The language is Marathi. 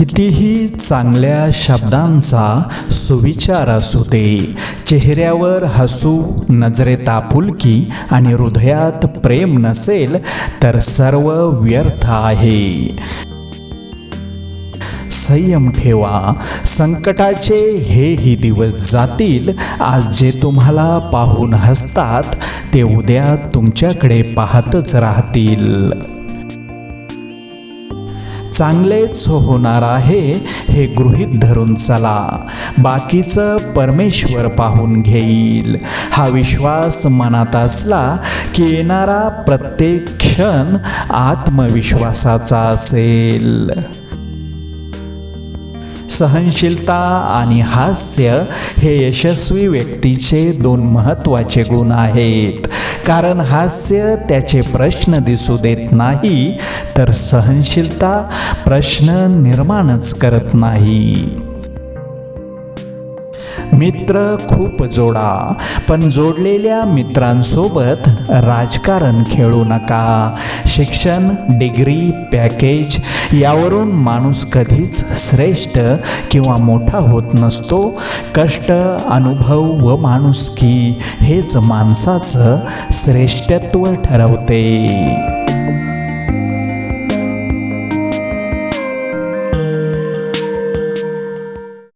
कितीही चांगल्या शब्दांचा सुविचार असू दे चेहऱ्यावर हसू नजरेत आपुलकी आणि हृदयात प्रेम नसेल तर सर्व व्यर्थ आहे. संयम ठेवा संकटाचे हेही दिवस जातील आज जे तुम्हाला पाहून हसतात ते उद्या तुमच्याकडे पाहतच राहतील. चांगलेच होणार आहे हे गृहीत धरून चला. बाकीचं परमेश्वर पाहून घेईल. हा विश्वास मनात असला की येणारा प्रत्येक क्षण आत्मविश्वासाचा असेल. सहनशीलता आणि हास्य हे यशस्वी व्यक्तीचे दोन महत्त्वाचे गुण आहेत. कारण हास्य त्याचे प्रश्न दिसू देत नाही तर सहनशीलता प्रश्न निर्माणच करत नाही. मित्र खूप जोडा पण जोडलेल्या मित्रांसोबत राजकारण खेळू नका. शिक्षण डिग्री पॅकेज यावरून माणूस कधीच श्रेष्ठ किंवा मोठा होत नसतो. कष्ट अनुभव व माणुसकी हेच माणसाचं श्रेष्ठत्व ठरवते.